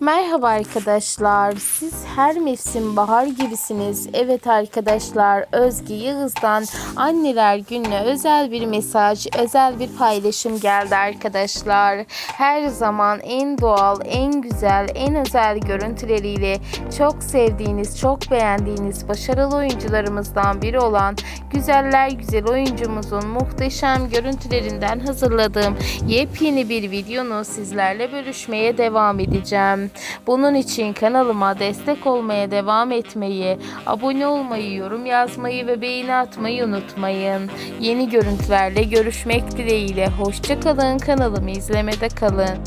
Merhaba arkadaşlar. Siz her mevsim bahar gibisiniz. Evet arkadaşlar, Özge Yağız'dan Anneler Günü'ne özel bir mesaj, özel bir paylaşım geldi arkadaşlar. Her zaman en doğal, en güzel, en özel görüntüleriyle çok sevdiğiniz, çok beğendiğiniz başarılı oyuncularımızdan biri olan Güzeller Güzel oyuncumuzun muhteşem görüntülerinden hazırladığım yepyeni bir videonu sizlerle bölüşmeye devam edeceğim. Bunun için kanalıma destek olmaya devam etmeyi, abone olmayı, yorum yazmayı ve beğeni atmayı unutmayın. Yeni görüntülerle görüşmek dileğiyle. Hoşçakalın kanalımı izlemede kalın.